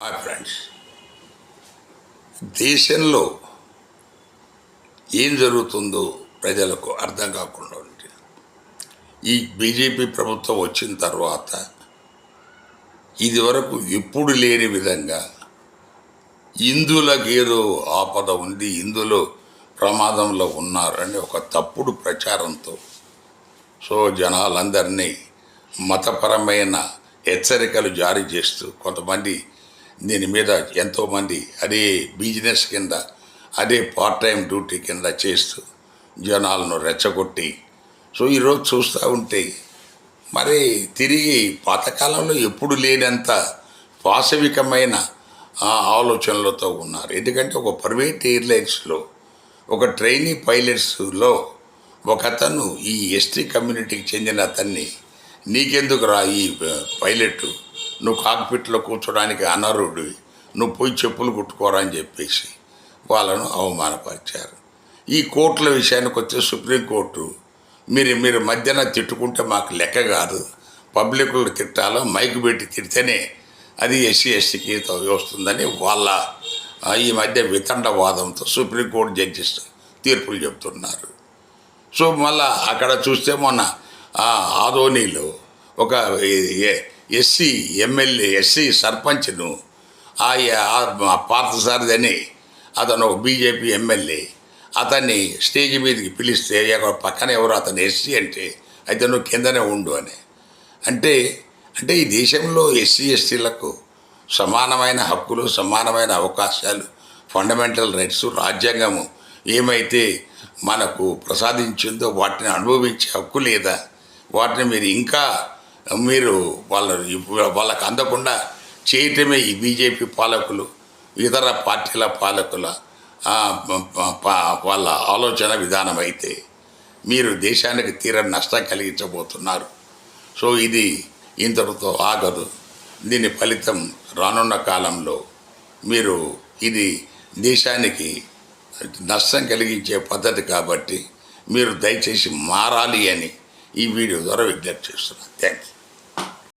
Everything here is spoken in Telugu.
హాయ్ ఫ్రెండ్స్ దేశంలో ఏం జరుగుతుందో ప్రజలకు అర్థం కాకుండా ఉంది. ఈ బీజేపీ ప్రభుత్వం వచ్చిన తర్వాత ఇదివరకు ఎప్పుడు లేని విధంగా ఇందులకు ఏదో ఆపద ఉంది ఇందులో ప్రమాదంలో ఉన్నారని ఒక తప్పుడు ప్రచారంతో సో జనాలందరినీ మతపరమైన హెచ్చరికలు జారీ చేస్తూ కొంతమంది దీని మీద ఎంతోమంది అదే బిజినెస్ కింద అదే పార్ట్ టైం డ్యూటీ కింద చేస్తూ జనాలను రెచ్చగొట్టి సో ఈరోజు చూస్తూ ఉంటే మరి తిరిగి పాతకాలంలో ఎప్పుడు లేనంత పాశవికమైన ఆ, ఆలోచనలతో ఉన్నారు. ఎందుకంటే ఒక ప్రైవేట్ ఎయిర్లైన్స్లో ఒక ట్రైనీ పైలట్స్లో ఒక అతను ఈ ఎస్టీ కమ్యూనిటీకి చెందిన అతన్ని నీకెందుకు రా ఈ పైలట్? నువ్వు కాక్పిట్లో కూర్చోడానికి అనర్హుడివి నువ్వు పోయి చెప్పులు కుట్టుకోరా అని చెప్పేసి వాళ్ళను అవమానపరిచారు. ఈ కోర్టుల విషయానికి వచ్చే సుప్రీంకోర్టు మీరు మీరు మధ్యన తిట్టుకుంటే మాకు లెక్క కాదు. పబ్లిక్లు తిట్టాలో మైక్ పెట్టి తిడితేనే అది ఎస్సీ ఎస్టీకి వస్తుందని వాళ్ళ ఈ మధ్య వితండవాదంతో సుప్రీంకోర్టు జడ్జిస్ తీర్పులు చెప్తున్నారు. సో మళ్ళా అక్కడ చూస్తే మొన్న ఆ ఒక ఎస్సీ ఎమ్మెల్యే ఎస్సీ సర్పంచ్ను ఆ ఆ అని అతను ఒక బీజేపీ ఎమ్మెల్యే అతన్ని స్టేజ్ మీదకి పిలిస్తే పక్కన ఎవరు అతను ఎస్సీ అంటే అయితే నువ్వు కిందనే ఉండు అని. అంటే అంటే ఈ దేశంలో ఎస్సీ ఎస్టీలకు సమానమైన హక్కులు సమానమైన అవకాశాలు ఫండమెంటల్ రైట్స్ రాజ్యాంగము ఏమైతే మనకు ప్రసాదించిందో వాటిని అనుభవించే హక్కు లేదా వాటిని మీరు ఇంకా మీరు వాళ్ళ వాళ్ళకు అందకుండా చేయటమే ఈ బీజేపీ పాలకులు ఇతర పార్టీల పాలకుల వాళ్ళ ఆలోచన విధానం అయితే మీరు దేశానికి తీరని నష్టం కలిగించబోతున్నారు. సో ఇది ఇంతటితో ఆగదు. దీని ఫలితం రానున్న కాలంలో మీరు ఇది దేశానికి నష్టం కలిగించే పద్ధతి కాబట్టి మీరు దయచేసి మారాలి అని ఈ వీడియో ద్వారా విజ్ఞప్తి చేస్తున్నాను. Thank you.